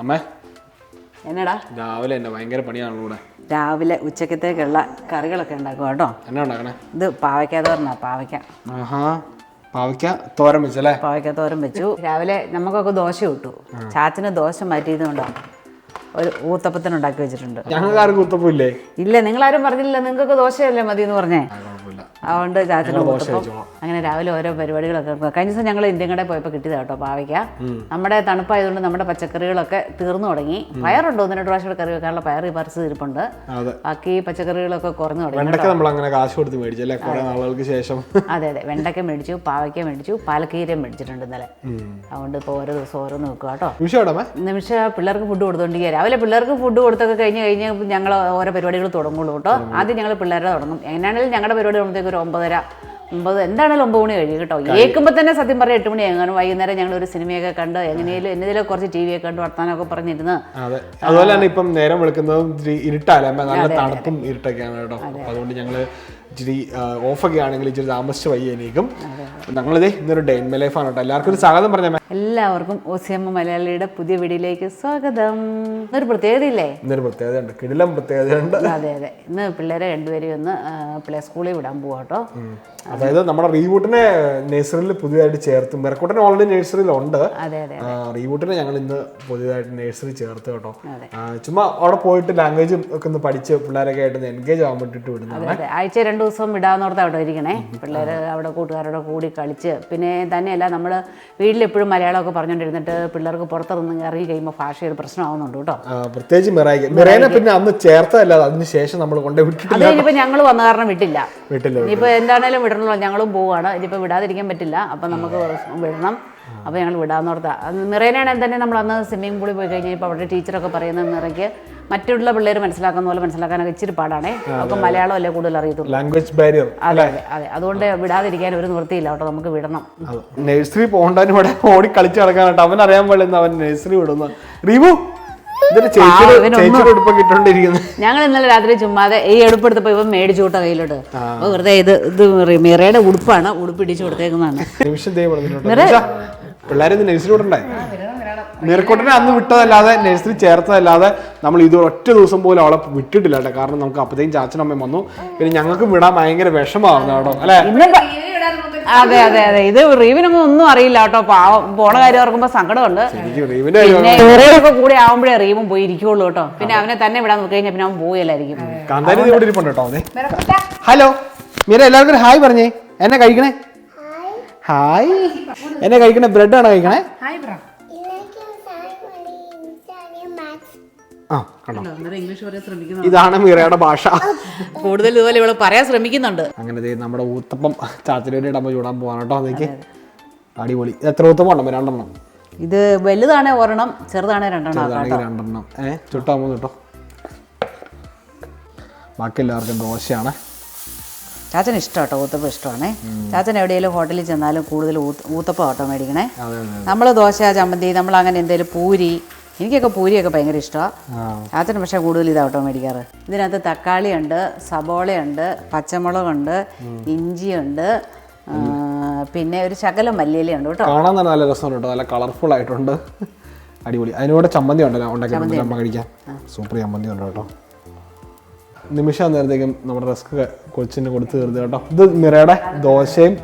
അമ്മേ. എന്നടാ? രാവിലെ എന്നെ ഭയങ്കര പണിയാണല്ലോ ഇവിടെ. രാവിലെ ഉച്ചക്കത്തേക്കുള്ള കറികളൊക്കെ ഉണ്ടാക്കും കേട്ടോ. എന്നാ ഉണ്ടാക്കണേ? ഇത് പാവയ്ക്ക തോരനാ പാവയ്ക്ക. ആഹാ. പാവയ്ക്ക തോരൻ വെച്ചല്ലേ പാവയ്ക്ക തോരൻ വെച്ചു. രാവിലെ നമുക്കൊക്കെ ദോശ കിട്ടു. ചാച്ചന് ദോശ മാറ്റിയതുകൊണ്ടാണ് ഒരു ഊത്തപ്പത്തിന് ഉണ്ടാക്കി വെച്ചിട്ടുണ്ട്. ഞങ്ങൾക്ക് ആർക്കും ഇല്ലേ? ഇല്ല നിങ്ങളാരും പറഞ്ഞില്ല നിങ്ങൾക്ക് ദോശയല്ലേ മതി എന്ന് പറഞ്ഞേ അതുകൊണ്ട് ചാച്ചന് അങ്ങനെ രാവിലെ ഓരോ പരിപാടികളൊക്കെ കഴിഞ്ഞ ദിവസം ഞങ്ങൾ ഇന്ത്യൻ കടയിൽ പോയപ്പോൾ കിട്ടിയത് കേട്ടോ പാവയ്ക്ക. നമ്മുടെ തണുപ്പായതുകൊണ്ട് നമ്മുടെ പച്ചക്കറികളൊക്കെ തീർന്നു തുടങ്ങി. പയറുണ്ട് ഒന്ന് രണ്ട് പ്രാവശ്യം കറി വെക്കാനുള്ള പയർ ഈ പറിച്ച് ഇരിപ്പുണ്ട് അതെ. ബാക്കി പച്ചക്കറികളൊക്കെ കുറഞ്ഞു തുടങ്ങി കാശ് കൊടുത്ത് മേടിച്ചല്ലേ നാളുകൾക്ക് ശേഷം. അതെ അതെ. വെണ്ടയ്ക്ക മേടിച്ചു പാവയ്ക്ക മേടിച്ചു പാലക്കീരയും മേടിച്ചിട്ടുണ്ട് ഇന്നലെ. അതുകൊണ്ട് ഇപ്പോൾ ഓരോ ദിവസം ഓരോന്ന് വെക്കുക കേട്ടോ. നിമിഷം പിള്ളേർക്ക് ഫുഡ് കൊടുത്തോണ്ടിരിക്കുക രാവിലെ പിള്ളേർക്ക് ഫുഡ് കൊടുത്തൊക്കെ കഴിഞ്ഞ് കഴിഞ്ഞ് ഞങ്ങൾ ഓരോ പരിപാടികൾ തുടങ്ങുള്ളൂ കേട്ടോ. ആദ്യം ഞങ്ങൾ പിള്ളേരുടെ തുടങ്ങും. എങ്ങനെയാണെങ്കിലും ഞങ്ങളുടെ പരിപാടി തുടങ്ങുമ്പോഴത്തേക്ക് ഒരു ഒമ്പതര. ഒമ്പത് എന്താണേലും ഒമ്പത് മണി കഴിയും കേട്ടോ. ഏൽക്കുമ്പോൾ തന്നെ സത്യം പറയാം എട്ട് മണി അങ്ങനെ വൈകുന്നേരം ഞങ്ങൾ ഒരു സിനിമയൊക്കെ കണ്ട് എങ്ങനെയും എന്തെങ്കിലും കുറച്ച് ടി വിയൊക്കെ കണ്ട് വർത്താനമൊക്കെ പറഞ്ഞിരുന്ന്. അതെ. അതുപോലെ തന്നെ ഇപ്പം നേരം വെളുക്കുന്നതും ഇച്ചിരി ഇരുട്ടാലേ നല്ല തണുപ്പും ഇരുട്ടൊക്കെയാണ് കേട്ടോ. അതുകൊണ്ട് ഞങ്ങൾ ഇച്ചിരി ഓഫൊക്കെ ആണെങ്കിൽ ഇച്ചിരി താമസിച്ച് വയ്യ എനിക്കും ഞങ്ങളിതേ ഇന്നൊരു ഡെയിൻ ലൈഫ് ലൈഫാണ് കേട്ടോ. എല്ലാവർക്കും ഒരു സ്വാഗതം പറഞ്ഞ എല്ലാവർക്കും ഒ സി എം മലയാളിയുടെ പുതിയ വീഡിയോയിലേക്ക് സ്വാഗതം. ഇന്നൊരു പ്രത്യേകതയില്ലേ ഇന്നൊരു പ്രത്യേകതയുണ്ട്. കിടിലം പ്രത്യേകതയുണ്ട്. അതെ അതെ. ഇന്ന് പിള്ളേരെ രണ്ടുപേരെയും ഒന്ന് പ്ലേ സ്കൂളിൽ വിടാൻ പോവാട്ടോ അതായത് നമ്മുടെ റീബൂട്ടിനെ നഴ്സറിയിൽ പുതിയതായിട്ട് ചേർത്ത് മെറക്കൂട്ടനെ ഓൾറെഡി നഴ്സറിയിലുണ്ട്. റീബൂട്ടിനെ ഞങ്ങൾ ഇന്ന് പുതിയതായിട്ട് നഴ്സറി ചേർത്ത് കേട്ടോ. ചുമ്മാ അവിടെ പോയിട്ട് ലാംഗ്വേജ് ഒക്കെ ഒന്ന് പഠിച്ച് പിള്ളേരൊക്കെ ആയിട്ട് എൻഗേജ് ആവാൻ വേണ്ടിയിട്ട് വിടുന്നത് ആഴ്ച രണ്ട് ദിവസം വിടാന്നോർത്ത് അവിടെ ഇരിക്കണേ. പിള്ളേർ അവിടെ കൂട്ടുകാരോടെ കൂടി കളിച്ച്. പിന്നെ തന്നെയല്ല നമ്മൾ വീട്ടിലെപ്പോഴും മലയാളമൊക്കെ പറഞ്ഞുകൊണ്ടിരുന്നിട്ട് പിള്ളേർക്ക് പുറത്തിറങ്ങി ഇറങ്ങി കഴിയുമ്പോൾ ഭാഷ ഒരു പ്രശ്നമാവുന്നുണ്ട് കേട്ടോ. പ്രത്യേകിച്ച് മെറായിക്ക്. മിറേനെ പിന്നെ അന്ന് ചേർത്തതല്ലാതെ അതിന് ശേഷം നമ്മൾ കൊണ്ടേ അത് കഴിഞ്ഞപ്പോൾ ഞങ്ങൾ വന്ന കാരണം വിട്ടില്ല. വിട്ടില്ല ഇനിയിപ്പോൾ എന്താണേലും വിടണമല്ലോ ഞങ്ങളും പോവാണ്. ഇനിയിപ്പോൾ വിടാതിരിക്കാൻ പറ്റില്ല. അപ്പം നമുക്ക് വിടണം. അപ്പോൾ ഞങ്ങൾ വിടാന്നോർത്താ അന്ന് മിറേനാണെങ്കിൽ തന്നെ നമ്മൾ അന്ന് സ്വിമ്മിംഗ് പൂളിൽ പോയി കഴിഞ്ഞപ്പോൾ അവിടെ ടീച്ചറൊക്കെ പറയുന്നത് മിറയ്ക്ക് മറ്റുള്ള പിള്ളേർ മനസ്സിലാക്കുന്ന പോലെ മനസ്സിലാക്കാനൊക്കെ ഇച്ചിരി പാടാണേ. നമുക്ക് മലയാളം അല്ലേ കൂടുതൽ അറിയത്തുള്ളൂ. ലാംഗ്വേജ് ബാരിയർ അതെ അതെ അതെ. അതുകൊണ്ട് വിടാതിരിക്കാൻ ഒരു നിവൃത്തിയില്ല കേട്ടോ നമുക്ക് വിടണം. നഴ്സറി പോകണ്ടാനും ഇവിടെ ഓടി കളിച്ച് നടക്കാനായിട്ട് അവൻ അറിയാൻ പാടില്ല അവൻ നഴ്സറി വിടുന്നു. റീബു ഞങ്ങൾ ഇന്നലെ രാത്രി ചുമ്മാതെ ഈ എടുപ്പെടുത്തപ്പോ ഇവ മേടിച്ചു കൂട്ട കയ്യിലോട്ട്. അപ്പോൾ വെറുതെ ഇത് ഇത് മിറയുടെ ഉടുപ്പാണ് ഉടുപ്പ് ഇടിച്ചു കൊടുത്തേക്കുന്നതാണ് പിള്ളേരെ ഇത് നഴ്സറി വിടണ്ടേ? നിറക്കോട്ടിനെ അന്ന് വിട്ടതല്ലാതെ നഴ്സറി ചേർത്തതല്ലാതെ നമ്മൾ ഇത് ഒറ്റ ദിവസം പോലും അവളെ വിട്ടിട്ടില്ല കേട്ടോ. കാരണം നമുക്ക് അപ്പത്തേക്കും ചാച്ചനും അമ്മയും വന്നു. പിന്നെ ഞങ്ങൾക്ക് വിടാൻ ഭയങ്കര വിഷമാവുന്നു കേട്ടോ. അല്ലെ? അതെ അതെ അതെ ഇത് റീവിനൊന്നും ഒന്നും അറിയില്ല കേട്ടോ. പാവം പോണ കാര്യം ഓർക്കുമ്പോ സങ്കടമുണ്ട്. പിന്നെ ഇവരെയൊക്കെ കൂടെ ആവുമ്പോഴേ റീവും പോയി ഇരിക്കുള്ളൂ കേട്ടോ. പിന്നെ അവനെ തന്നെ വിടാൻ നോക്കി കഴിഞ്ഞാൽ പിന്നെ അവൻ പോയല്ലായിരിക്കും ഹലോ മീര എല്ലാവർക്കും ഹായ് പറഞ്ഞേ. എന്നെ കഴിക്കണേ? ഹായ്. എന്നെ കഴിക്കണേ? ബ്രെഡ് ആണോ കഴിക്കണേ ആ കണ്ടോ? ഇതാണ് മീറയുടെ ഭാഷ. കൂടുതൽ ഇതുപോലെ ഇവൾ പറയാൻ ശ്രമിക്കുന്നുണ്ട്. അങ്ങനെ നമ്മുടെ ഊത്തപ്പം ചാച്ചനോടെ അമ്മ ചൂടാൻ പോവാണ് കേട്ടോ അതൊക്കെ അടിപൊളി. എത്ര ഊത്തപ്പം ഉണ്ടോ രണ്ടെണ്ണം. ഇത് വലുതാണേ ഒരെണ്ണം ചെറുതാണേ രണ്ടെണ്ണം രണ്ടെണ്ണം. ഏഹ് ചുട്ടാമോ കേട്ടോ. ബാക്കി എല്ലാവർക്കും ദോശയാണ്. ചാച്ചന് ഇഷ്ടം കേട്ടോ ഊത്തപ്പം ഇഷ്ടമാണ്. ചാച്ചൻ എവിടെയെങ്കിലും ഹോട്ടലിൽ ചെന്നാലും കൂടുതൽ ഊത്ത ഊത്തപ്പം കേട്ടോ മേടിക്കണേ. നമ്മൾ ദോശ ചമ്മന്തി നമ്മൾ അങ്ങനെ എന്തെങ്കിലും പൂരി എനിക്കൊക്കെ പൂരിയൊക്കെ ഭയങ്കര ഇഷ്ടമാണ് അതിന് പക്ഷേ കൂടുതൽ ഇതാട്ടോ മേടിക്കാറ്. ഇതിനകത്ത് തക്കാളിയുണ്ട് സബോളയുണ്ട് പച്ചമുളകുണ്ട് ഇഞ്ചിയുണ്ട് പിന്നെ ഒരു ശകലം മല്ലിയിലുണ്ട് കേട്ടോ. കാണാൻ തന്നെ നല്ല രസമുണ്ട് കേട്ടോ. നല്ല കളർഫുൾ ആയിട്ടുണ്ട്. അടിപൊളി. അതിനോട് ചമ്മന്തി ഉണ്ടല്ലോ ഉണ്ടാക്കി അമ്മ കഴിക്കാൻ സൂപ്പർ ചമ്മന്തി ഉണ്ട് കേട്ടോ. നിമിഷം നേരത്തേക്കും നമ്മുടെ റസ്ക് കൊച്ചിന് കൊടുത്ത് തീർത്ത് കേട്ടോ. ഇത് മിറയുടെ ദോശയും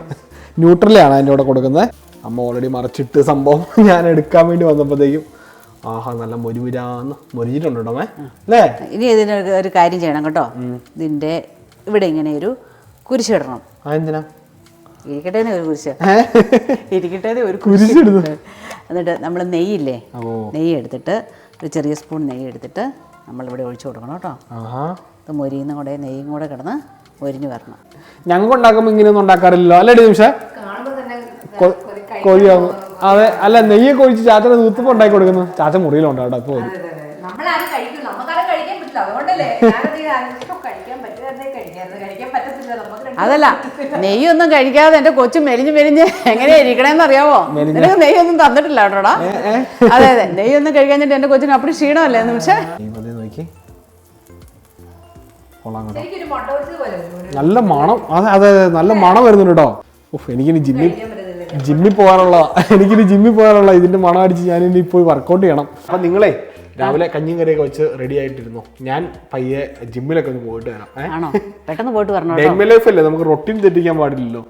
ന്യൂട്രലാണ് അതിന്റെ കൂടെ കൊടുക്കുന്നത്. അമ്മ ഓൾറെഡി മറിച്ചിട്ട് സംഭവം ഞാൻ എടുക്കാൻ വേണ്ടി വന്നപ്പോഴത്തേക്കും ആഹാ നല്ല മൊരുമുരാന്ന് മൊരിഞ്ഞിട്ടുണ്ട് കേട്ടോ അല്ലേ? ഇനി ഇതിന് ഒരു- കാര്യം ചെയ്യണം കേട്ടോ. ഇതിന്റെ ഇവിടെ ഇങ്ങനെ ഒരു കുരിശിടണം അതെന്തിനാ ഇരിക്കട്ടെ ഒരു കുരിശ്? ഇരിക്കട്ടെ ഒരു. കുരിശ് എന്നിട്ട് നമ്മൾ നെയ്യില്ലേ? ഓ. നെയ്യ് എടുത്തിട്ട് ഒരു ചെറിയ സ്പൂൺ നെയ്യ് എടുത്തിട്ട് നമ്മൾ ഇവിടെ ഒഴിച്ചു കൊടുക്കണം കേട്ടോ. ആഹാ. ഇത് മൊരിയുന്ന കൂടെ നെയ്യും കൂടെ കിടന്ന് മൊരിഞ്ഞു വരണം. ഞങ്ങൾക്ക് ഉണ്ടാക്കുമ്പോൾ ഇങ്ങനെയൊന്നും ഉണ്ടാക്കാറില്ലല്ലോ. അല്ലേ നിമിഷം അതെ അല്ല നെയ്യൊക്കെ കൊഴിച്ച് ചാച്ചനെ തൂത്തുപ്പം ഉണ്ടാക്കി കൊടുക്കുന്നു. ചാച്ച മുറിയിലുണ്ട് അവിടെ ഇപ്പോൾ അതല്ല നെയ്യൊന്നും കഴിക്കാതെ എന്റെ കൊച്ചു മെലിഞ്ഞ് മെലിഞ്ഞ് എങ്ങനെയാ ഇരിക്കണേന്ന് അറിയാവോ? നിനക്ക് നെയ്യൊന്നും തന്നിട്ടില്ല കേട്ടോടാ അതെ അതെ. നെയ്യൊന്നും കഴിക്കാഞ്ഞിട്ട് എന്റെ കൊച്ചിന് അപ്പടി ക്ഷീണമല്ലേ നിമിഷം നല്ല മണം. അതെ അതെ നല്ല മണം വരുന്നുണ്ട് കേട്ടോ. ഉഫ് എനിക്കിനി ജിമ്മിൽ വരും ജിമ്മിൽ പോകാനുള്ള എനിക്കിനി ജിമ്മിൽ പോകാനുള്ള ഇതിന്റെ മണം അടിച്ച് ഞാൻ ഇനി പോയി വർക്കൗട്ട് ചെയ്യണം. അപ്പൊ നിങ്ങളെ രാവിലെ കഞ്ഞിയും കറിയൊക്കെ വെച്ച് റെഡി ആയിട്ടിരുന്നു. ഞാൻ പയ്യെ ജിമ്മിലൊക്കെ ഒന്ന് പോയിട്ട് വരാം. ആണോ? പെട്ടെന്ന് പോയിട്ട് വരണോ ലൈഫ് അല്ലേ നമുക്ക് റൊട്ടീൻ തെറ്റിക്കാൻ പാടില്ലല്ലോ.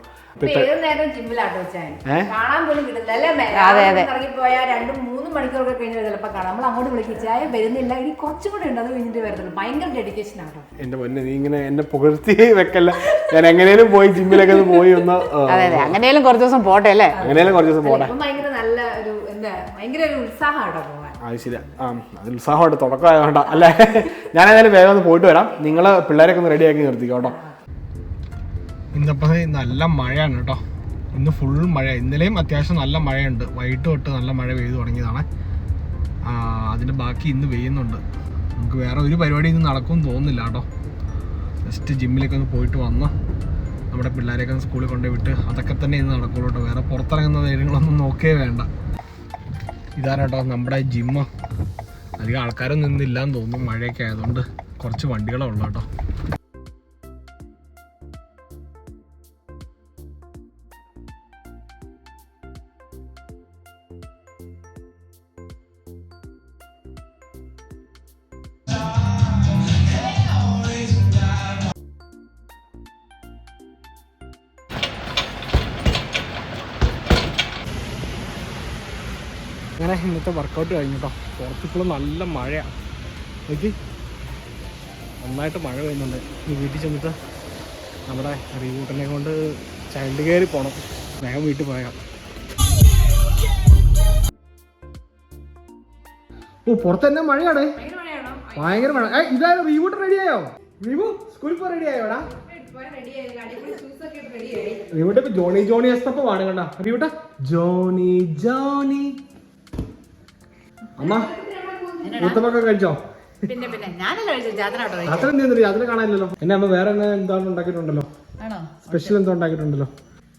അതെ, അതെ. എന്റെ പൊന്നെ നീ ഇങ്ങനെ എന്നെ പുകഴ്ത്തി വെക്കല്ല. ഞാൻ എങ്ങനെയും പോയി ജിമ്മിലൊക്കെ ഒന്ന് പോയി ഒന്ന് ആ, അതെ അതെ. അങ്ങനെയാലും കുറച്ച് ദിവസം പോട്ടെ അല്ലേ? അങ്ങനെയും കുറച്ച് ദിവസം പോട്ടെ. ഭയങ്കര നല്ല ഒരു എന്താ ഭയങ്കര ഒരു ഉത്സാഹം ആട്ടോ പോകാൻ അത് ശരിയാ. ആ അത് ഉത്സാഹമായിട്ട് തുടക്കമായോണ്ട അല്ലേ? ഞാൻ ഏതായാലും വേഗം ഒന്ന് പോയിട്ട് വരാം. നിങ്ങൾ പിള്ളേരൊക്കെ ഒന്ന് റെഡിയാക്കി നിർത്തിക്കോ കേട്ടോ. ഇന്നപ്പോൾ നല്ല മഴയാണ് കേട്ടോ. ഇന്ന് ഫുൾ മഴ ഇന്നലെയും അത്യാവശ്യം നല്ല മഴയുണ്ട്. വൈകിട്ട് തൊട്ട് നല്ല മഴ പെയ്തു തുടങ്ങിയതാണ്. അതിന് ബാക്കി ഇന്ന് പെയ്യുന്നുണ്ട്. നമുക്ക് വേറെ ഒരു പരിപാടി ഇന്ന് നടക്കുമെന്ന് തോന്നുന്നില്ല കേട്ടോ. ജസ്റ്റ് ജിമ്മിലൊക്കെ ഒന്ന് പോയിട്ട് വന്ന് നമ്മുടെ പിള്ളേരെയൊക്കെ ഒന്ന് സ്കൂളിൽ കൊണ്ടുപോയി വിട്ട് അതൊക്കെ തന്നെ ഇന്ന് നടക്കുള്ളൂ കേട്ടോ. വേറെ പുറത്തിറങ്ങുന്ന കാര്യങ്ങളൊന്നും നോക്കേ വേണ്ട. ഇതാണ് കേട്ടോ നമ്മുടെ ജിമ്മ് അധികം ആൾക്കാരൊന്നും ഇന്നില്ലാന്ന് തോന്നുന്നു. മഴയൊക്കെ ആയതുകൊണ്ട് കുറച്ച് വണ്ടികളേ ഉള്ളൂ കേട്ടോ. ഇന്നത്തെ വർക്കൗട്ട് കഴിഞ്ഞു കേട്ടോ പുറത്തിപ്പോഴും നല്ല മഴയാണ് നോക്കി. നന്നായിട്ട് മഴ പെയ്യുന്നുണ്ട്. ഇനി വീട്ടിൽ ചെന്നിട്ട് നമ്മുടെ റീവൂട്ടനെ കൊണ്ട് ചൈൽഡ് കെയറിൽ പോകണം വേഗം വീട്ടിൽ പോയാൽ ഓ പുറത്ത് തന്നെ മഴയാണേ ഭയങ്കര മഴ. ഏ ഇതായാലും റീവൂട്ട് റെഡിയായോ റീബു സ്കൂളിൽ പോ റെഡിയായോടാ ആയോടാ ഇപ്പൊ ജോണി ജോണി എസ്തപ്പമാണ് കണ്ട. റീവൂട്ട. Johnny Johnny. അമ്മ മുത്തപ്പൊക്കെ കഴിച്ചോ? പിന്നെ പിന്നെ. ഞാനല്ല കഴിച്ചു? ജാതനാട്ടോ അത്ര എന്ത് ചെയ്യുന്നില്ല കാണാനില്ലല്ലോ. എന്നെ അമ്മ വേറെ എന്താണ് ഉണ്ടാക്കിയിട്ടുണ്ടല്ലോ? ആണോ? സ്പെഷ്യൽ എന്തോ ഉണ്ടാക്കിയിട്ടുണ്ടല്ലോ.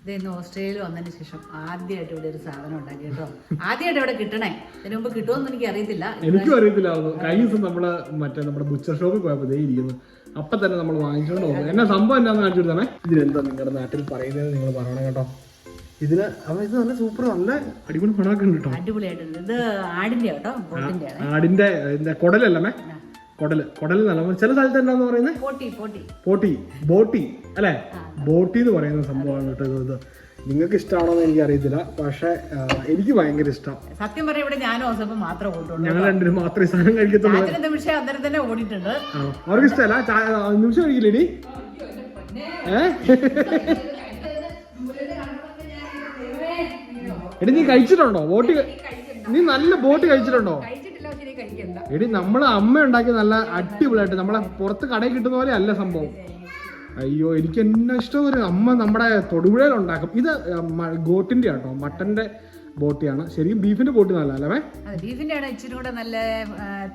ഓസ്ട്രേലിയ ഇന്ന് ഓസ്ട്രേലിയയിൽ വന്നതിന് ശേഷം ആദ്യമായിട്ട് ഇവിടെ ഒരു സാധനം ഉണ്ടാക്കി കേട്ടോ. ആദ്യമായിട്ട് ഇവിടെ കിട്ടണേ. ഇതിനു മുമ്പ് കിട്ടുമെന്ന് എനിക്ക് അറിയത്തില്ല. എനിക്കും അറിയത്തില്ല. കഴിഞ്ഞ ദിവസം നമ്മൾ മറ്റേ നമ്മുടെ ബുച്ചർ ഷോപ്പിൽ പോയപ്പോ ദേ ഇരിക്കുന്നു. അപ്പൊ തന്നെ നമ്മൾ വാങ്ങിച്ചോണ്ട് പോകുന്നത് എന്നാ സംഭവം എന്നാന്ന് കാണിച്ചു കൊടുത്തേ ഇതിലെന്താ നിങ്ങളുടെ നാട്ടിൽ പറയുന്നത് നിങ്ങൾ പറയണം കേട്ടോ. ഇതിന് അവ ഇത് നല്ല സൂപ്പർ നല്ല അടിപൊളി പടമൊക്കെ കേട്ടോ അടിപൊളിയായിട്ടുണ്ട്. ഇത് ആടിന്റെ കേട്ടോ ആടിന്റെ കുടലല്ലേ കൊടൽ കൊടൽ നല്ല ചില സ്ഥലത്ത് എന്താന്ന് പറയുന്നത് പോട്ടി ബോട്ടി അല്ലെ? ബോട്ടി എന്ന് പറയുന്ന സംഭവമാണ് കേട്ടോ ഇത്. നിങ്ങൾക്ക് ഇഷ്ടമാണോ എന്ന് എനിക്ക് അറിയത്തില്ല പക്ഷെ എനിക്ക് ഭയങ്കര ഇഷ്ടം. സത്യം പറയാം ഇവിടെ ഞാനും ഓസപ്പം മാത്രമേ ഓട്ടുള്ളൂ ഞങ്ങൾ രണ്ടിനും മാത്രമേ ഈ സാധനം കഴിക്കത്തുള്ളൂ. നിമിഷം അന്നേരം തന്നെ ഓടിയിട്ടുണ്ട്. അവർക്ക് ഇഷ്ടമല്ല നിമിഷം കഴിക്കില്ലേ ഏ? എടി നീ കഴിച്ചിട്ടുണ്ടോ? ബോട്ട് നീ നല്ല ബോട്ട് കഴിച്ചിട്ടുണ്ടോ? എടി നമ്മളെ അമ്മ ഉണ്ടാക്കി നല്ല അടിപൊളിയായിട്ട് നമ്മളെ പുറത്ത് കടയിൽ കിട്ടുന്ന പോലെ അല്ല സംഭവം. അയ്യോ എനിക്ക് എന്നെ ഇഷ്ടം ഒരു അമ്മ നമ്മുടെ തൊടുപുഴയിൽ ഉണ്ടാക്കും. ഇത് ഗോട്ടിന്റെ ആട്ടോ മട്ടന്റെ ബോട്ടിയാണ്. ശരിക്കും ബീഫിന്റെ ബോട്ടി നല്ല അല്ലേ ബീഫിന്റെ ആണ് ഇച്ചിരി കൂടെ നല്ല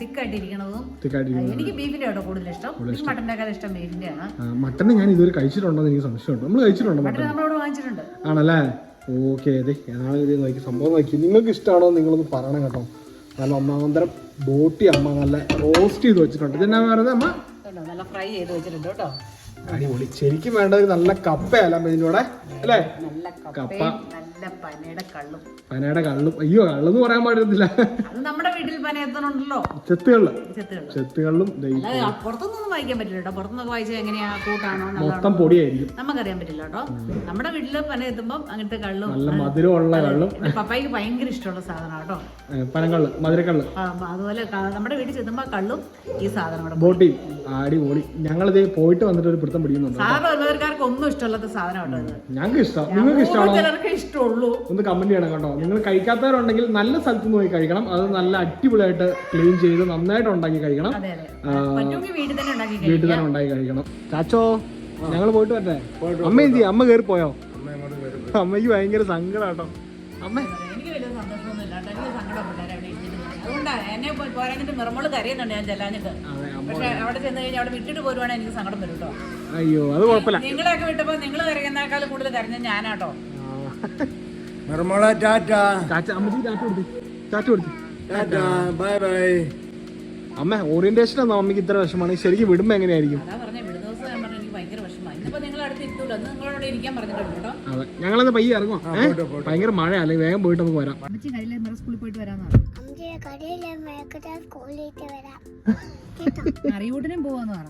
തിക്കായിട്ടിരിക്കണതും? എനിക്ക് ബീഫിന്റെ കൂടുതൽ ഇഷ്ടം? മട്ടന്റെ ഇഷ്ടം. ബീഫിന്റെ ആണ്. മട്ടനെ ഞാൻ ഇതുവരെ കഴിച്ചിട്ടുണ്ടോ എന്ന് എനിക്ക് സംശയമുണ്ട്. നമ്മൾ കഴിച്ചിട്ടുണ്ടോ മട്ടൻ നമ്മളിവിടെ വാങ്ങിച്ചിട്ടുണ്ട്. ആണല്ലേ? ഓക്കെ അതെ ഏതാണ് ഇത് നോക്കി സംഭവം നോക്കി. നിങ്ങൾക്ക് ഇഷ്ടമാണോ നിങ്ങളൊന്ന് പറയണം കേട്ടോ? നല്ല ഒന്നാന്തരം ബോട്ടി അമ്മ നല്ല റോസ്റ്റ് ചെയ്ത് വെച്ചിട്ടുണ്ട്. ഇതെന്നാ പറയുന്നത് അമ്മ? നല്ല ഫ്രൈ ചെയ്ത് വെച്ചിട്ടുണ്ട് കേട്ടോ. അടിപൊളി. ശരിക്കും വേണ്ടത് നല്ല കപ്പയല്ല ഇതിന്റെ കൂടെ? അല്ലേ? നല്ല കപ്പ. പനയുടെ കള്ളും. അയ്യോ കള്ളെന്ന് പറയാൻ പാടില്ല. നമ്മുടെ വീട്ടിൽ പന എത്തണുണ്ടല്ലോ ചെത്തുകളിൽ. ചെത്തുകളിലും ദേ പുറത്തുനിന്നൊന്നും വായിക്കാൻ പറ്റില്ല കേട്ടോ. പുറത്തുനിന്നൊക്കെ വായിച്ചാൽ എങ്ങനെയാ കൂട്ടാണോ മൊത്തം പൊടിയായിരിക്കും. നമുക്കറിയാൻ പറ്റില്ല കേട്ടോ. നമ്മുടെ വീട്ടിൽ പന എത്തുമ്പോൾ അങ്ങനത്തെ കള്ളും നല്ല മധുരമുള്ള കള്ളും. പപ്പായിക്ക് ഭയങ്കര ഇഷ്ടമുള്ള സാധനം കേട്ടോ. പനക്കള്ള് മധുരക്കള്ള്. അതുപോലെ നമ്മുടെ വീട്ടിൽ ചെത്തുമ്പോൾ കള്ളും ഈ സാധനം ബോട്ടി ബോട്ടിയും അടിപൊളി ഞങ്ങളിത് പോയിട്ട് വന്നിട്ട് ഒരു പിടുത്തം പിടിക്കുന്നുണ്ട് സാധാരണ ഉള്ളവർക്കാർക്ക് ഒന്നും ഇഷ്ടമല്ലാത്ത സാധനം ഞങ്ങൾക്ക് ഇഷ്ടം. നിങ്ങൾക്ക് ഇഷ്ടമാണോ? ഇഷ്ടമുള്ളൂ. ഒന്ന് കമന്റ് ചെയ്യണം കേട്ടോ. നിങ്ങൾ കഴിക്കാത്തവരുണ്ടെങ്കിൽ നല്ല സ്ഥലത്ത് നിന്ന് പോയി കഴിക്കണം. അത് നല്ല അടിപൊളിയായിട്ട് ക്ലീൻ ചെയ്ത് നന്നായിട്ട് ഉണ്ടാക്കി കഴിക്കണം. വീട്ടിൽ തന്നെ ഉണ്ടാക്കി വീട്ടിൽ തന്നെ ഉണ്ടാക്കി കഴിക്കണം. ചാച്ചോ ഞങ്ങൾ പോയിട്ട് വരട്ടെ? അമ്മ എന്ത് ചെയ്യും? അമ്മ കയറി പോയോ? അമ്മയ്ക്ക് ഭയങ്കര സങ്കടാട്ടോ. അമ്മ. എന്നെ പോരാഞ്ഞിട്ട് നിർമ്മൾ കരയുന്നുണ്ട് ഞാൻ ചെല്ലാഞ്ഞിട്ട്. പക്ഷെ അവിടെ ചെന്ന് കഴിഞ്ഞാൽ അവിടെ വിട്ടിട്ട് പോരുവാണെങ്കിൽ എനിക്ക് സങ്കടം വരും കേട്ടോ. അയ്യോ അത് കുഴപ്പമില്ല. നിങ്ങൾ കരയുന്നേക്കാളും കൂടുതൽ കരഞ്ഞ ഞാനാട്ടോ നിർമ്മള ടാറ്റ. അമ്മച്ചി ചാച്ച കൊടുത്തു ചാച്ച കൊടുത്തു ടാറ്റ ബൈ ബൈ അമ്മ ഓറിയന്റേഷൻ ആണോ അമ്മയ്ക്ക് ഇത്ര വിഷമാണ് ശരിക്കും വിടുമ്പോ എങ്ങനെയായിരിക്കും? ഞങ്ങളെന്ന് പയ്യെ ഇറങ്ങും ഭയങ്കര മഴ അല്ലെങ്കിൽ വേഗം പോയിട്ട് നമുക്ക് വരാം. സ്കൂളിൽ പോയിട്ട് വരാം. പോവാന്ന് പറ.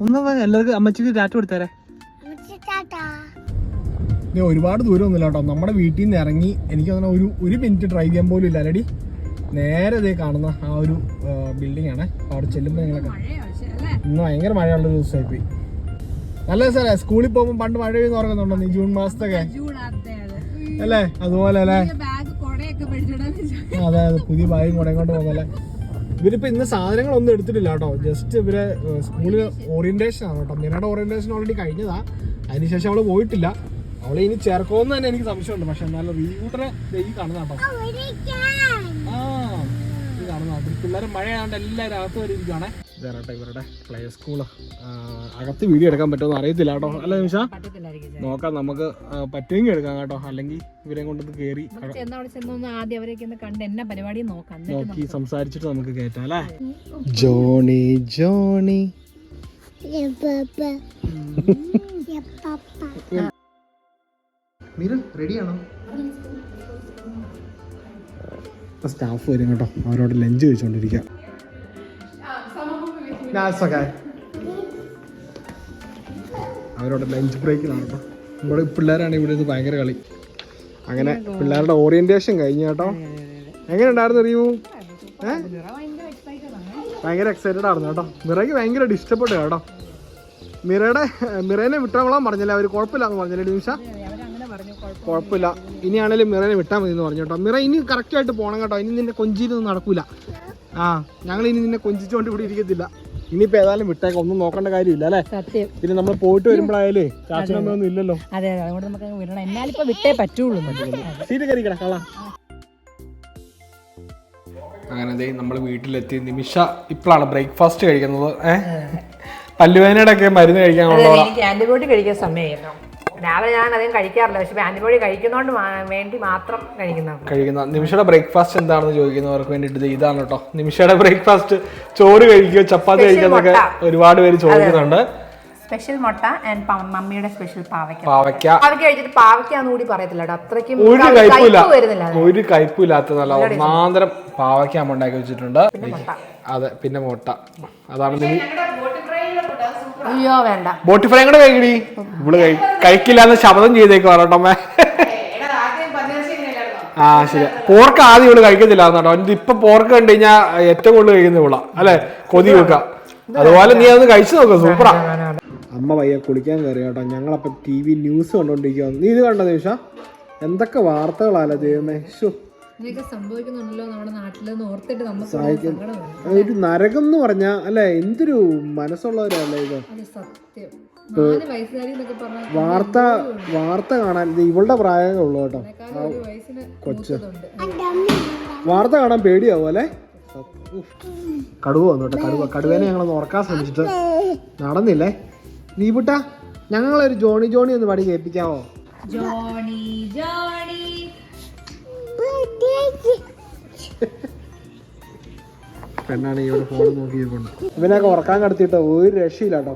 ഒന്ന് എല്ലാവർക്കും അമ്മച്ചിക്ക് ടാറ്റ കൊടുത്തേരെ. ടാറ്റാ. ഇനി ഒരുപാട് ദൂരമൊന്നുമില്ല കേട്ടോ. നമ്മുടെ വീട്ടിൽ നിന്ന് ഇറങ്ങി എനിക്ക് അങ്ങനെ ഒരു ഒരു മിനിറ്റ് ഡ്രൈവ് ചെയ്യാൻ പോലും ഇല്ല. അല്ലടി നേരെ ഇതേ കാണുന്ന ആ ഒരു ബിൽഡിംഗ് ആണ്. അവിടെ ചെല്ലുമ്പോൾ നിങ്ങളൊക്കെ ഇന്ന് ഭയങ്കര മഴയുള്ള ഒരു ദിവസമായി പോയി നല്ല സാറേ സ്കൂളിൽ പോകുമ്പോൾ പണ്ട് മഴ പെയ്യുന്ന ഓർക്കുന്നുണ്ടോ നീ? ജൂൺ മാസത്തൊക്കെ. അല്ലേ? അതുപോലെ അല്ലേ? അതെ അതെ. പുതിയ ബാഗും കുടയും കൊണ്ട് പോകുന്നല്ലേ ഇവരിപ്പോ ഇന്ന് സാധനങ്ങളൊന്നും എടുത്തിട്ടില്ല കേട്ടോ. ജസ്റ്റ് ഇവർ സ്കൂളിൽ ഓറിയന്റേഷൻ ആണ് കേട്ടോ. മിറയുടെ ഓറിയന്റേഷൻ ഓൾറെഡി കഴിഞ്ഞതാ. അതിനുശേഷം അവൾ പോയിട്ടില്ല. അവളെ ഇനി ചേർക്കുമെന്ന് തന്നെ എനിക്ക് സംശയമുണ്ട്. പക്ഷെ എന്നാലും റീവൂട്ടറെ ഈ കാണുന്ന ആ ഈ കാണുന്ന. പിള്ളേരെ മഴയാണ്ട് എല്ലാവരും അകത്ത് വരെ ഇരിക്കുവാണേ ഇതാരട്ടെ ഇവരുടെ പ്ലേ സ്കൂൾ അകത്ത് വീഡിയോ എടുക്കാൻ പറ്റുമെന്ന് അറിയത്തില്ല കേട്ടോ. അല്ല നിമിഷ? നോക്കാം നമുക്ക് പറ്റുമെങ്കിൽ എടുക്കാം കേട്ടോ. അല്ലെങ്കിൽ ഇവരെ കൊണ്ടൊന്ന് കയറി നോക്കി. സംസാരിച്ചിട്ട് നമുക്ക് കയറ്റാം അല്ലേ? Johnny Johnny. മീര റെഡിയാണോ സ്റ്റാഫ് വരും കേട്ടോ. അവരോട് ലഞ്ച് ചോദിച്ചോണ്ടിരിക്കാം അവരോട് ലഞ്ച് ബ്രേക്കിലാണ് കേട്ടോ. ഇവിടെ പിള്ളേരാണ് ഇവിടെ ഇത് ഭയങ്കര കളി. അങ്ങനെ പിള്ളേരുടെ ഓറിയന്റേഷൻ കഴിഞ്ഞു കേട്ടോ. എങ്ങനെ ഉണ്ടായിരുന്നു അറിയൂ? ഭയങ്കര എക്സൈറ്റഡ് ആയിരുന്നു കേട്ടോ. മിറയ്ക്ക് ഭയങ്കര ഇഷ്ടപ്പെട്ടു കേട്ടോ. മിറയുടെ മിറേനെ വിട്ടോളാൻ പറഞ്ഞില്ല? അവർ കുഴപ്പമില്ലാന്ന് പറഞ്ഞില്ല നിമിഷ കുഴപ്പമില്ല. ഇനിയാണേലും മിറനെ വിട്ടാൽ മതി എന്ന് പറഞ്ഞു കേട്ടോ. മിറ ഇനി കറക്റ്റ് ആയിട്ട് പോകണം കേട്ടോ. ഇനി നിന്നെ കൊഞ്ചിയിലൊന്നും നടക്കൂല. ആ ഞങ്ങൾ ഇനി നിന്നെ കൊഞ്ചിച്ചുകൊണ്ട് ഇവിടെ ഇരിക്കത്തില്ല. ഇനിയിപ്പോ ഏതായാലും വിട്ടേക്കാം. ഒന്നും നോക്കേണ്ട കാര്യമില്ല അല്ലേ? സത്യം. പിന്നെ നമ്മൾ പോയിട്ട് വരുമ്പോഴായാലേ ചാച്ചനമ്മയൊന്നും ഇല്ലല്ലോ. അതെ അതെ. അതുകൊണ്ട് നമുക്ക് വിടണം. എന്നാലിപ്പോ വിട്ടേ പറ്റുള്ളൂ. സീറ്റ് അങ്ങനെ ദേ നമ്മൾ വീട്ടിലെത്തി. നിമിഷ ഇപ്പോഴാണ് ബ്രേക്ക്ഫാസ്റ്റ് കഴിക്കുന്നത്. ഏഹ് പല്ലുവേനയുടെ ഒക്കെ മരുന്ന് കഴിക്കാൻ ആന്റിബയോട്ടിക് കഴിക്കാൻ സമയമായിരുന്നു. രാവിലെ ഞാൻ അധികം കഴിക്കാറില്ല പക്ഷെ ആന്റിബയോട്ടിക് കഴിക്കുന്നതുകൊണ്ട് വേണ്ടി മാത്രം കഴിക്കുന്ന കഴിക്കുന്ന. നിമിഷയുടെ ബ്രേക്ക്ഫാസ്റ്റ് എന്താണെന്ന് ചോദിക്കുന്നവർക്ക് വേണ്ടിയിട്ട് ഇതാണ് കേട്ടോ. നിമിഷയുടെ ബ്രേക്ക്ഫാസ്റ്റ് ചോറ് കഴിക്കുകയോ ചപ്പാത്തി കഴിക്കുന്നൊക്കെ ഒരുപാട് പേര് ചോദിക്കുന്നുണ്ട്. സ്പെഷ്യൽ മുട്ട ആൻഡ് മമ്മിയുടെ സ്പെഷ്യൽ പാവയ്ക്ക. പാവയ്ക്ക. പാവയ്ക്ക കഴിച്ചിട്ട് പാവയ്ക്കാന്ന് കൂടി പറയത്തില്ല അത്രയ്ക്കും ഒരു കയ്പില്ല ഒരു കയ്പില്ലാത്ത നല്ല ഒന്നാന്തരം പാവയ്ക്ക അമ്മ ഉണ്ടാക്കി വെച്ചിട്ടുണ്ട്. അതെ പിന്നെ മുട്ട. അതാണ് അയ്യോ വേണ്ട. ബോട്ടി ഫ്രൈ കൂടെ കഴിക്കടി ഇവൾ കഴിക്കില്ലാന്ന് ശബ്ദം ചെയ്തേക്ക് പറഞ്ഞോട്ടമ്മേ ആ ശരി. പോർക്ക് ആദ്യം ഇവൾ കഴിക്കത്തില്ല കേട്ടോ. എന്നിട്ട് ഇപ്പൊ പോർക്ക് കണ്ടു കഴിഞ്ഞാൽ ഏറ്റവും കൂടുതൽ കഴിക്കുന്ന ഇവളാ. അല്ലെ? കൊതി വെക്ക. അതുപോലെ നീ അതൊന്ന് കഴിച്ചു നോക്ക. സൂപ്പറാ. അമ്മ വയ്യ കുളിക്കാൻ കയറി കേട്ടോ. ഞങ്ങളപ്പൊ ടി വി ന്യൂസ് കണ്ടോണ്ടിരിക്കുക നീ ഇത് കണ്ടോ നിമിഷ? എന്തൊക്കെ വാർത്തകളാലോ ദൈവമേ? ശോ ഇതൊക്കെ സംഭവിക്കുന്നുണ്ടല്ലോ നമ്മുടെ നാട്ടിലെന്ന് ഓർത്തിട്ട് നമുക്ക് ഒരു നരകം എന്ന് പറഞ്ഞാ അല്ലെ? എന്തൊരു മനസ്സുള്ളവരല്ലേ ഇത്? സത്യം. വാർത്ത വാർത്ത കാണാൻ ഇവളുടെ പ്രായമേ ഉള്ളു കേട്ടോ. കൊച്ച്. വാർത്ത കാണാൻ പേടിയാവും അല്ലേ? കടുവ വന്നു കേട്ടോ കടുവ. കടുവേനെ ഞങ്ങൾ ഉറക്കാൻ ശ്രമിച്ചിട്ട് നടന്നില്ലേ? നീ പുട്ടാ ഞങ്ങളൊരു ജോണി ജോണി ഒന്ന് പാടി കേൾപ്പിക്കാവോ? ജോണി ജോണി പെണ്ണാണ് ഈ ഫോൺ നോക്കിയിട്ടുണ്ട് ഇവനൊക്കെ ഉറക്കാൻ കടത്തിട്ടോ ഒരു രക്ഷയില്ല കേട്ടോ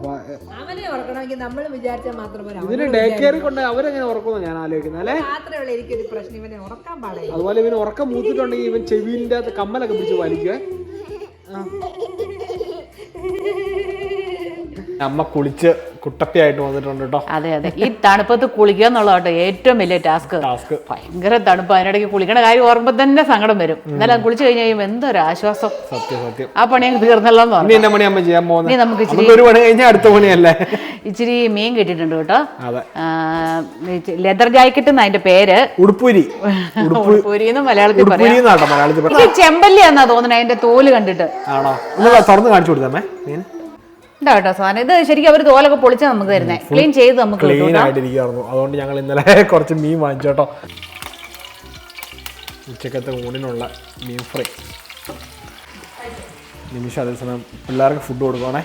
അവനെ ഉറക്കണമെങ്കിൽ നമ്മൾ വിചാരിച്ചാൽ മാത്രം പോരാ. ഇതിന് ഡേ കെയറിൽ കൊണ്ട് അവരെങ്ങനെ ഉറക്കുമെന്ന് ഞാൻ ആലോചിക്കുന്നത് അല്ലേ? മാത്രമേ എനിക്കൊരു പ്രശ്നം. ഇവനെ ഉറക്കാൻ പാടില്ല. അതുപോലെ ഇവന് ഉറക്കം മൂത്തിട്ടുണ്ടെങ്കിൽ ഇവൻ ചെവിന്റെ അകത്ത് കമ്മലൊക്കെ പിടിച്ച് വലിക്കുവേ. ആ. അമ്മ കുളിച്ച് കുട്ടപ്പിയായിട്ട് വന്നിട്ടുണ്ട് കേട്ടോ അതെ അതെ. ഈ തണുപ്പത്ത് കുളിക്കുക എന്നുള്ളതാട്ടോ ഏറ്റവും വലിയ ടാസ്ക്. ടാസ്ക്. ഭയങ്കര തണുപ്പ്. അതിനിടയ്ക്ക് കുളിക്കണ കാര്യം ഓർമ്മ തന്നെ സങ്കടം വരും. എന്നാലും കുളിച്ചു കഴിഞ്ഞ് കഴിയുമ്പോൾ എന്തൊരു ആശ്വാസം. സത്യം സത്യം. ആ പണി അങ്ങ് തീർന്നല്ലോ ഇനി എന്നെ അമ്മ ചെയ്യാൻ പോകുന്നത് നമുക്ക് ഇച്ചിരി ഒരു പണി കഴിഞ്ഞാൽ അടുത്ത പണിയല്ലേ? ഇച്ചിരി മീൻ കിട്ടിയിട്ടുണ്ട് കേട്ടോ. ലെതർ ജാക്കറ്റ് എന്ന് അതിന്റെ പേര്? ഉടുപ്പൂരി. ഉടുപ്പൂരി എന്ന് മലയാളത്തിൽ പറയാം. ചെമ്പല്ലി എന്നാ തോന്നുന്നത് അതിന്റെ തോൽ കണ്ടിട്ട്. ആണോ? തുറന്ന് കാണിച്ചു കൊടുത്തേ മീൻ. എന്താ കേട്ടോ സാധനം. ഇത് ശരിക്കും അവർ തോലൊക്കെ പൊളിച്ച് നമുക്ക് തരുന്നത് ക്ലീൻ ചെയ്ത് നമുക്ക് ക്ലീൻ ആയിട്ടിരിക്കുന്നു അതുകൊണ്ട് ഞങ്ങൾ ഇന്നലെ കുറച്ച് മീൻ വാങ്ങിച്ചു കേട്ടോ. ഉച്ചക്കത്തെ ഊണിനുള്ള മീൻ ഫ്രൈ. നിമിഷം അതേസമയം പിള്ളേർക്ക് ഫുഡ് കൊടുക്കണേ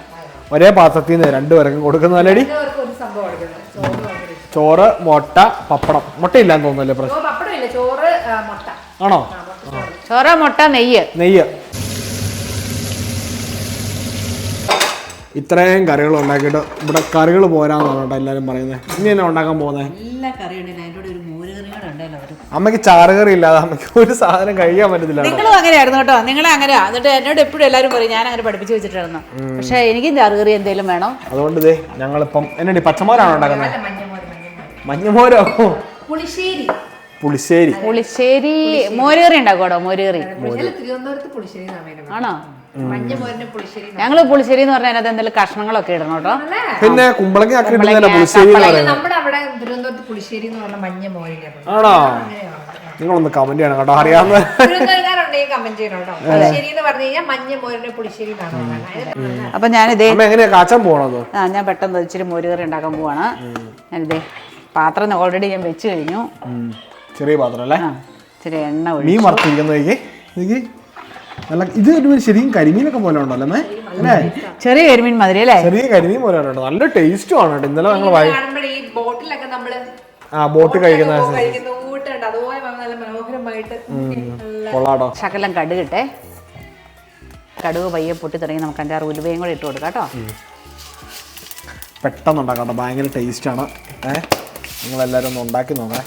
ഒരേ പാത്രത്തിൽ നിന്ന് രണ്ടുപേർക്കും കൊടുക്കുന്നതല്ലേടി ചോറ് മുട്ട പപ്പടം. മുട്ടയില്ലാന്ന് തോന്നുന്നല്ലേ പ്രശ്നം? ആണോ? ചോറ മുട്ട നെയ്യ്. നെയ്യ്. ഇത്രയും കറികൾ ഉണ്ടാക്കിയിട്ട് ഇവിടെ കറികൾ പോരാന്ന് പറഞ്ഞിട്ട് എല്ലാവരും പറയുന്നത്. ഇനി എന്നാ ഉണ്ടാക്കാൻ പോകുന്നത് എല്ലാ ഒരു അമ്മയ്ക്ക് ചാറുകറി ഇല്ലാതെ അമ്മയ്ക്ക് ഒരു സാധനം കഴിക്കാൻ പറ്റത്തില്ല നിങ്ങളും അങ്ങനെയായിരുന്നു കേട്ടോ. നിങ്ങളെ അങ്ങനെ എന്നിട്ട് എന്നോട് എപ്പോഴും എല്ലാവരും പറയും ഞാൻ അങ്ങനെ പഠിപ്പിച്ചു വെച്ചിട്ടായിരുന്നു. പക്ഷെ എനിക്കും ചാറുകറി എന്തെങ്കിലും വേണം? അതുകൊണ്ട് ഇതേ ഞങ്ങളിപ്പം എന്നടി പച്ചമോരാണോ ഉണ്ടാക്കുന്നത്? മഞ്ഞമോര് മഞ്ഞമോര്. മഞ്ഞമോരോ? പുളിശ്ശേരി. പുളിശ്ശേരി. പുളിശ്ശേരി. മോരുകറി ഉണ്ടാക്കോടോ മോരകറി? ആണോ? ഞങ്ങൾ പുളിശ്ശേരി എന്ന് പറഞ്ഞാൽ അതിനകത്ത് എന്തെങ്കിലും കഷ്ണങ്ങളൊക്കെ ഇടണം കേട്ടോ. പിന്നെ കുമ്പളങ്ങ ആക്കി ഇടുന്നതല്ല പുളിശ്ശേരി എന്ന് പറയുന്നത്. നമ്മുടെ അവിടെ തിരുവനന്തപുരത്ത് പുളിശ്ശേരി എന്ന് പറഞ്ഞ മഞ്ഞമോരിനെ ആണോ? നിങ്ങളൊന്ന് കമന്റ് ചെയ്യണം കേട്ടോ അറിയാവുന്ന കമന്റ് ചെയ്യണം കേട്ടോ. പുളിശ്ശേരി എന്ന് പറഞ്ഞു കഴിഞ്ഞാൽ പുളിശ്ശേരി അപ്പം ഞാനിതേ എങ്ങനെയാ കാച്ചാൻ പോണത്? ആ ഞാൻ പെട്ടെന്ന് ഇച്ചിരി മോര് കറി ഉണ്ടാക്കാൻ പോവാണ്. ഞാനിതേ പാത്രം ഓൾറെഡി ഞാൻ വെച്ച് കഴിഞ്ഞു. ചെറിയ പാത്രം അല്ലേ? ചെറിയ എണ്ണ ഒഴിച്ചു. മീൻ വറുത്തിരിക്കുന്ന എനിക്ക് നല്ല ഇത് ഒരു ശരിക്കും കരിമീനൊക്കെ പോലെ ഉണ്ടല്ലോ അമ്മേ അല്ലേ? ചെറിയ കരിമീൻ മതി അല്ലേ? ചെറിയ കരിമീൻ പോലെ ഉണ്ടോ നല്ല ടേസ്റ്റും ആണ് കേട്ടോ. ഇന്നലെ ഞങ്ങൾ വായി ബോട്ടിലൊക്കെ നമ്മൾ ആ ബോട്ട് കഴിക്കുന്ന കഴിക്കുന്ന ഊട്ടുണ്ട് അതുപോലെ നല്ല മനോഹരമായിട്ട് കൊള്ളാട്ടോ ശകലം കടുകിട്ടെ. കടുക് പയ്യെ പൊട്ടി തുടങ്ങി. നമുക്ക് അഞ്ചാറ് ഉലുവയും കൂടെ ഇട്ട് കൊടുക്കാം കേട്ടോ. പെട്ടെന്ന് ഉണ്ടാക്കാം കേട്ടോ. ഭയങ്കര ടേസ്റ്റ് ആണ്. ഏഹ് നിങ്ങളെല്ലാവരും ഒന്ന് ഉണ്ടാക്കി നോക്കേ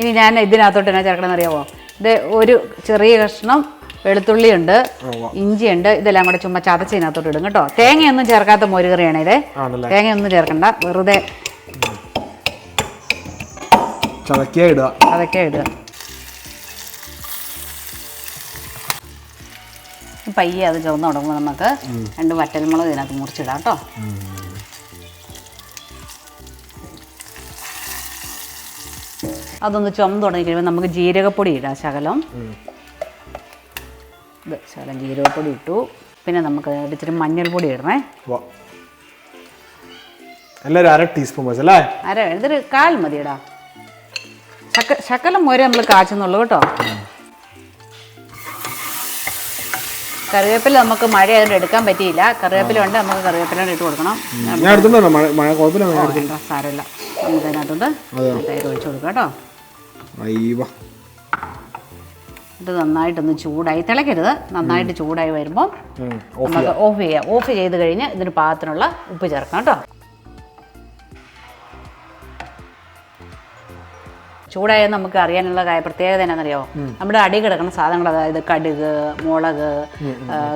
ഇനി ഞാൻ ഇതിനകത്തോട്ട് എന്നാ ചേർക്കണമെന്ന് അറിയാമോ ഇത് ഒരു ചെറിയ കഷ്ണം വെളുത്തുള്ളി ഉണ്ട് ഇഞ്ചി ഉണ്ട് ഇതെല്ലാം കൂടെ ചുമ്മാ ചതച്ചതിനകത്തോട്ട് ഇടും കേട്ടോ. തേങ്ങയൊന്നും ചേർക്കാത്ത മോര് കറിയാണ് ഇത് തേങ്ങയൊന്നും ചേർക്കണ്ട വെറുതെ ചതക്കിയ ഇടുക. അതൊക്കെ ഇടുക. പയ്യെ അത് ചുവന്ന് തുടങ്ങുമ്പോൾ നമുക്ക് രണ്ട് വറ്റൽമുളക് ഇതിനകത്ത് മുറിച്ചിടാം കേട്ടോ. അതൊന്ന് ചുമന്ന് തുടങ്ങി കഴിയുമ്പോൾ നമുക്ക് ജീരകപ്പൊടി ഇടാം ശകലം. ഇത് ശകലം ജീരകപ്പൊടി ഇട്ടു. പിന്നെ നമുക്ക് ഇച്ചിരി മഞ്ഞൾപ്പൊടി ഇടണേ. എല്ലാവരും അര ടീസ്പൂൺ വെച്ച് അല്ലേ? അര ഇതൊരു കാൽ മതിയടാ. ശക ശകലം മോരെ നമ്മൾ കാച്ചുന്നുള്ളൂ കേട്ടോ. കറിവേപ്പില നമുക്ക് മഴ ആയതുകൊണ്ട് എടുക്കാൻ പറ്റിയില്ല. കറിവേപ്പില ഉണ്ട് നമുക്ക് കറിവേപ്പില ഇട്ട് കൊടുക്കണം. സാരമില്ല. നമുക്ക് അതിനകത്തോട്ട് തൈര് ഒഴിച്ച് കൊടുക്കാം കേട്ടോ. ഇത് നന്നായിട്ടൊന്ന് ചൂടായി തിളക്കരുത് നന്നായിട്ട് ചൂടായി വരുമ്പോൾ. നമുക്ക് ഓഫ് ചെയ്യാം. ഓഫ് ചെയ്ത് കഴിഞ്ഞ് ഇതിന് പാകത്തിനുള്ള ഉപ്പ് ചേർക്കാം കേട്ടോ. ചൂടായ നമുക്ക് അറിയാനുള്ള കാര്യം പ്രത്യേകത എന്നാണെന്നറിയോ നമ്മുടെ അടി കിടക്കുന്ന സാധനങ്ങൾ അതായത് കടുക് മുളക്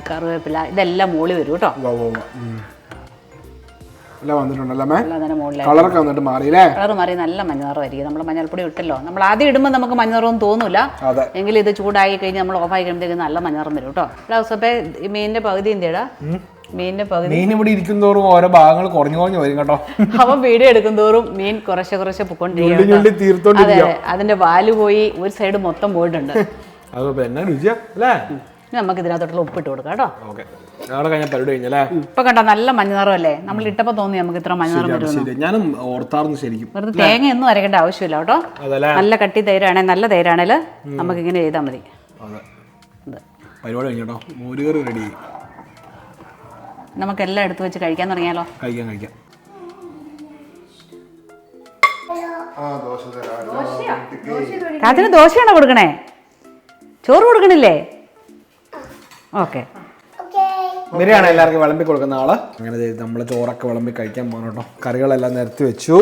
കറിവേപ്പില ഇതെല്ലാം മൂളി വരും കേട്ടോ. എല്ലാം വന്നിട്ടുണ്ടല്ലോ അമ്മേ എല്ലാം മുകളിലായി കളറൊക്കെ വന്നിട്ട് മാറിയില്ലേ? കളർ മാറി നല്ല മഞ്ഞനിറമായിരിക്കും. നമ്മൾ മഞ്ഞൾപ്പൊടി ഇട്ടല്ലോ. നമ്മൾ ആദ്യം ഇടുമ്പോൾ നമുക്ക് മഞ്ഞനിറമൊന്നും തോന്നൂല. അതെ. എങ്കിലും ഇത് ചൂടായി കഴിഞ്ഞ് നമ്മൾ ഓഫ് ആയി കഴിയുമ്പോഴത്തേക്ക് നല്ല മഞ്ഞനിറം വരും കേട്ടോ. ബ്ലൗസപ്പേ ഈ മീനിന്റെ പകുതി എന്തിടാ? മീനിന്റെ പകുതി മീൻ ഇവിടെ ഇരിക്കും തോറും ഓരോ ഭാഗങ്ങൾ കുറഞ്ഞു കുറഞ്ഞു വരും കേട്ടോ. അവൻ വീഡിയോ എടുക്കും തോറും മീൻ കുറേശ്ശെ കുറേശ്ശെ പൊക്കോണ്ടിരിക്കും അതെ അതിന്റെ വാൽ പോയി ഒരു സൈഡ് മൊത്തം പോയിട്ടുണ്ട്. അത് എന്നാ രുചിയാ അല്ലേ? നമുക്ക് ഇതിനകത്തോട്ടുള്ള ഉപ്പിട്ട് കൊടുക്കാം കേട്ടോ. ഓക്കെ. ഞങ്ങളുടെ കഴിഞ്ഞ പരിപാടി കഴിഞ്ഞല്ലേ? ഇപ്പൊ കണ്ടോ നല്ല മഞ്ഞനിറമല്ലേ? നമ്മൾ ഇട്ടപ്പോ തോന്നി നമുക്ക് ഇത്ര മഞ്ഞനിറം വരുമെന്ന് ശരിക്കും. വെറുതെ തേങ്ങ ഒന്നും അരക്കേണ്ട ആവശ്യമില്ല കേട്ടോ. അതല്ലേ? നല്ല കട്ടി തൈരാണേ നല്ല തൈരാണേൽ നമുക്ക് ഇങ്ങനെ ചെയ്താൽ മതി. അതെ. പരിപാടി കഴിഞ്ഞോ മോരുകറി റെഡി നമുക്ക് എല്ലാം എടുത്തു വെച്ച് കഴിക്കാൻ തുടങ്ങിയാലോ? കഴിക്കാം കഴിക്കാം. കാത്തിന് ദോശയാണോ കൊടുക്കണേ? ചോറ് കൊടുക്കണില്ലേ? ഓക്കെ. ഓക്കേ. ഇവരെയാണ് എല്ലാവർക്കും വിളമ്പി കൊടുക്കുന്ന ആൾ. അങ്ങനെ നമ്മൾ ചോറൊക്കെ വിളമ്പി കഴിക്കാൻ പോകണം കേട്ടോ. കറികളെല്ലാം നിരത്തി വെച്ചു.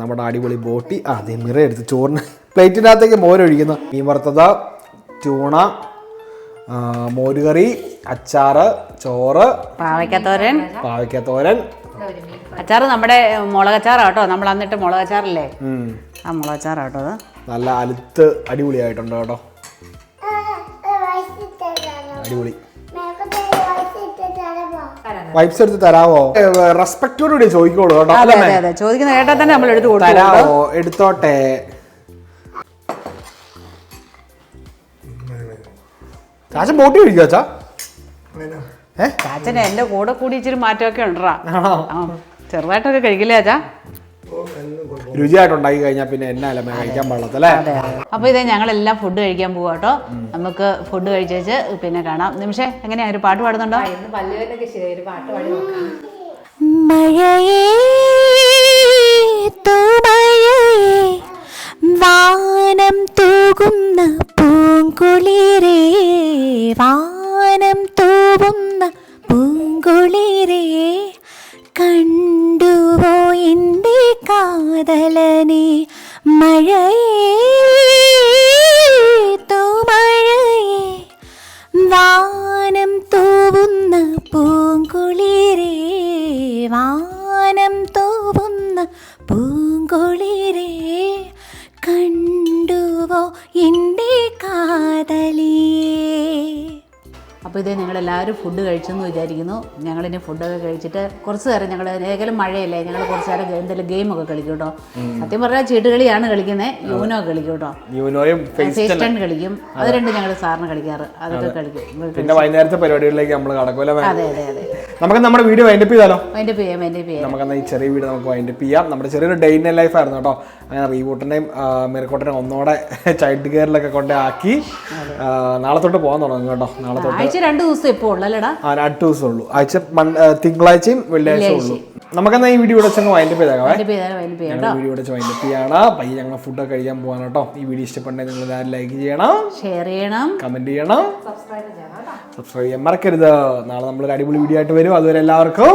നമ്മുടെ അടിപൊളി ബോട്ടി. ആ അതേ മിറ എടുത്ത് ചോറിന് പ്ലേറ്റിനകത്തേക്ക് മോരൊഴിക്കുന്നു. മീൻ വറുത്തത് ചൂണ മോരുകറി അച്ചാറ് ചോറ് പാവയ്ക്കത്തോരൻ. പാവയ്ക്കത്തോരൻ. അച്ചാറ് നമ്മുടെ മുളകച്ചാറാ കേട്ടോ. നമ്മൾ അന്നിട്ട് മുളകച്ചാറില്ലേ. ആ മുളകച്ചാറാ കേട്ടോ അത്. നല്ല അലുത്ത് അടിപൊളിയായിട്ടുണ്ട് കേട്ടോ. അടിപൊളി. വൈബ്സ് എടുത്ത് തരാവോ? റെസ്പെക്റ്റോടുകൂടി ചോദിക്കോളൂ കേട്ടോ. ചോദിക്കുന്ന കേട്ടാ തന്നെ നമ്മൾ എടുത്ത് തരാവോ? എടുത്തോട്ടെ. ചാച്ച ബോട്ടി കഴിക്കുക ചാ? ചാച്ചനെ എന്റെ കൂടെ കൂടി ഇച്ചിരി മാറ്റമൊക്കെ ഉണ്ടാ ചെറുതായിട്ടൊക്കെ കഴിക്കില്ലേ ചാച്ചാ രുചിയായിട്ട് ഉണ്ടാക്കി കഴിഞ്ഞാൽ പിന്നെ എന്നാ അല്ല കഴിക്കാൻ പാടത്തല്ലേ അപ്പൊ ഇതേ ഞങ്ങളെല്ലാം ഫുഡ് കഴിക്കാൻ പോവാ കേട്ടോ നമുക്ക് ഫുഡ് കഴിച്ചേച്ച് പിന്നെ കാണാം. നിമിഷേ എങ്ങനെയാ ഒരു പാട്ട് പാടുന്നുണ്ടോ? ഇന്ന് പല്ലുവേനൊക്കെ ഒരു പാട്ട് പാടി നോക്കാം. മഴയേ തൂമഴയേ വാനം തൂകുന്ന പൂങ്കുളിരേ വാനം തൂവുന്ന പൂങ്കുളിരേ എന്റെ കാതലനെ മഴയേ വാനം തൂവുന്ന പൂങ്കുളിരേ വാനം തൂവുന്ന പൂങ്കുളിരേ കണ്ടുവോ ഇൻ അപ്പോൾ ഇതേ ഞങ്ങളെല്ലാവരും ഫുഡ് കഴിച്ചെന്ന് വിചാരിക്കുന്നു. ഞങ്ങളിനി ഫുഡൊക്കെ കഴിച്ചിട്ട് കുറച്ച് നേരം ഞങ്ങൾ ഏകലും മഴയല്ലേ ഞങ്ങൾ കുറച്ച് നേരം എന്തെങ്കിലും ഗെയിമൊക്കെ കളിക്കും കേട്ടോ സത്യം പറഞ്ഞാൽ ചീട്ടുകളിയാണ് കളിക്കുന്നത് യൂനോ കളിക്കും കേട്ടോ യൂനോയും കളിക്കും. അത് രണ്ടും ഞങ്ങൾ സാറിന് കളിക്കാറ്. അതൊക്കെ കളിക്കും. പിന്നെ വൈകുന്നേരത്തെ പരിപാടികളിലേക്ക് നമ്മൾ കടക്കൂല അതെ അതെ അതെ. നമുക്ക് നമ്മുടെ വീഡിയോ വൈൻഡപ്പ് ചെയ്താലോ? നമുക്ക് ഈ ചെറിയ വീഡിയോ നമുക്ക് വൈൻഡപ്പ് ചെയ്യാം. നമ്മുടെ ചെറിയൊരു ഡേ ഇൻ ലൈഫ് ആയിരുന്നു കേട്ടോ. അങ്ങനെ റീബൂട്ടിനെയും മെറിക്കോട്ടിനെയും ഒന്നോടെ ചൈൽഡ് കെയറിലൊക്കെ കൊണ്ടേ ആക്കി നാളെ തൊട്ട് പോകാൻ തുടങ്ങും കേട്ടോ. നാളെ തൊട്ട് ആഴ്ച രണ്ട് ദിവസം ഇപ്പോൾ ഉള്ളല്ലേടാ ആ രണ്ട് ദിവസം ഉള്ളൂ. ആഴ്ച തിങ്കളാഴ്ചയും വെള്ളിയാഴ്ചയും ഉള്ളൂ. നമുക്കെന്നാ ഈ വീഡിയോ ഇവിടെ വെച്ചങ്ങ് വൈൻഡപ്പ് ഞങ്ങൾ വീഡിയോ ഇവിടെ വൈൻഡപ്പ് ചെയ്യാണ്. പയ്യെ ഞങ്ങൾ ഫുഡൊക്കെ കഴിക്കാൻ പോകാൻ കേട്ടോ. ഈ വീഡിയോ ഇഷ്ടപ്പെട്ടെങ്കിൽ നിങ്ങൾ ലൈക്ക് ചെയ്യണം. ഷെയർ ചെയ്യണം. കമന്റ് ചെയ്യണം. സബ്സ്ക്രൈബ് ചെയ്യാൻ മറക്കരുത്. നാളെ നമ്മളൊരു അടിപൊളി വീഡിയോ ആയിട്ട് വരും. അതുവരെ എല്ലാവർക്കും